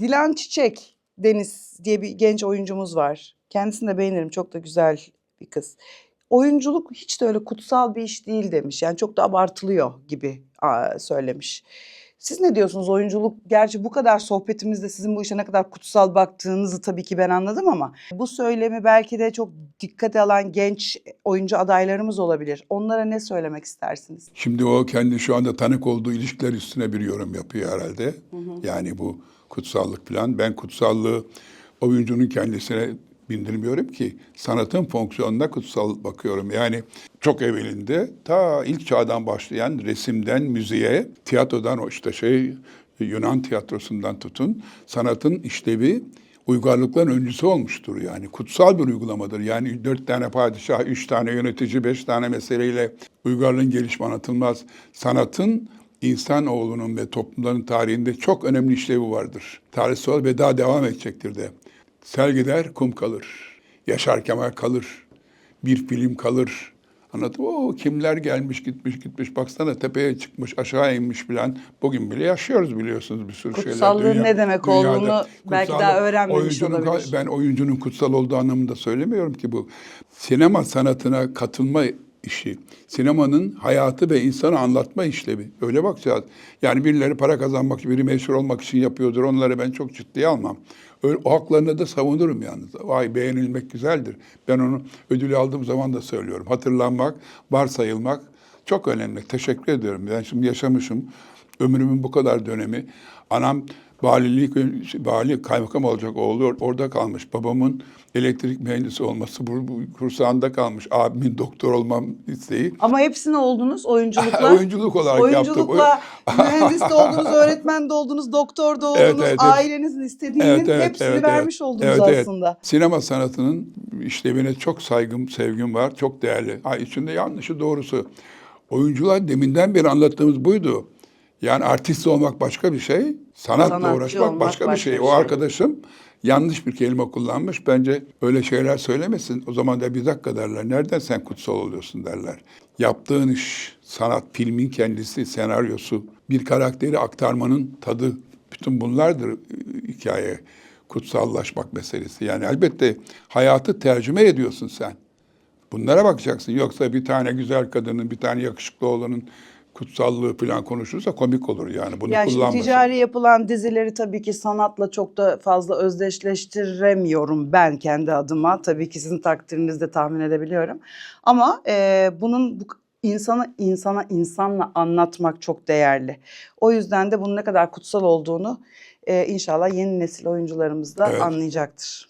Dilan Çiçek Deniz diye bir genç oyuncumuz var. Kendisini de beğenirim. Çok da güzel bir kız. Oyunculuk hiç de öyle kutsal bir iş değil demiş. Yani çok da abartılıyor gibi söylemiş. Siz ne diyorsunuz oyunculuk? Gerçi bu kadar sohbetimizde sizin bu işe ne kadar kutsal baktığınızı tabii ki ben anladım ama bu söylemi belki de çok dikkate alan genç oyuncu adaylarımız olabilir. Onlara ne söylemek istersiniz? Şimdi o kendi şu anda tanık olduğu ilişkiler üstüne bir yorum yapıyor herhalde. Yani bu kutsallık falan. Ben kutsallığı oyuncunun kendisine bindirmiyorum ki sanatın fonksiyonuna kutsal bakıyorum. Yani çok evvelinde ta ilk çağdan başlayan resimden müziğe, tiyatrodan işte şey Yunan tiyatrosundan tutun sanatın işlevi uygarlıkların öncüsü olmuştur yani. Kutsal bir uygulamadır. Yani dört tane padişah, üç tane yönetici, beş tane meseleyle uygarlığın gelişimi anlatılmaz. Sanatın insanoğlunun ve toplumların tarihinde çok önemli işlevi vardır. Tarihsel ve daha devam edecektir de. Sel gider, kum kalır. Yaşar Kemal kalır. Bir film kalır. Anladın mı? Oo, kimler gelmiş gitmiş gitmiş. Baksana tepeye çıkmış aşağı inmiş bilen. Bugün bile yaşıyoruz biliyorsunuz bir sürü şeyler. Kutsallığın ne demek olduğunu belki daha öğrenmemiş olabilir. Ben oyuncunun kutsal olduğu anlamında söylemiyorum ki bu. Sinema sanatına katılma işi, sinemanın hayatı ve insanı anlatma işlevi. Öyle bakacağız. Yani birileri para kazanmak biri meşhur olmak için yapıyordur. Onları ben çok ciddiye almam. Öyle, o haklarını da savunurum yalnız. Vay beğenilmek güzeldir. Ben onu ödülü aldığım zaman da söylüyorum. Hatırlanmak, varsayılmak çok önemli. Teşekkür ediyorum. Ben şimdi yaşamışım. Ömrümün bu kadar dönemi. Anam valilik, vali kaymakam olacak oğlu orada kalmış. Babamın elektrik mühendisi olması bu, bu kursağında kalmış. Abimin doktor olmam isteği. Ama hepsini oldunuz oyunculukla. Oyunculuk olarak yaptım. Oyunculukla mühendis de oldunuz, öğretmen de oldunuz, doktor da oldunuz, Evet, evet, ailenizin istediğinin Evet, evet, hepsini evet, vermiş evet. oldunuz Evet, evet. aslında. Sinema sanatının işlevine çok saygım, sevgim var. Çok değerli. Ha, içinde yanlışı doğrusu. Oyuncular deminden beri anlattığımız buydu. Yani artist olmak başka bir şey, sanatla Sanatçı uğraşmak olmak başka, bir başka şey. O şey. arkadaşım yanlış bir kelime kullanmış. Bence öyle şeyler söylemesin. O zaman da bir dakika derler. Nereden sen kutsal oluyorsun derler. Yaptığın iş, sanat, filmin kendisi, senaryosu, bir karakteri aktarmanın tadı. Bütün bunlardır e, hikaye kutsallaşmak meselesi. Yani elbette hayatı tercüme ediyorsun sen. Bunlara bakacaksın. Yoksa bir tane güzel kadının, bir tane yakışıklı oğlanın kutsallığı falan konuşursa komik olur yani. Bunu Yani kullanmasın. ticari yapılan dizileri tabii ki sanatla çok da fazla özdeşleştiremiyorum ben kendi adıma. Tabii ki sizin takdirinizi de tahmin edebiliyorum. Ama e, bunun bu insana insana insanla anlatmak çok değerli. O yüzden de bunun ne kadar kutsal olduğunu e, inşallah yeni nesil oyuncularımız da Evet. anlayacaktır.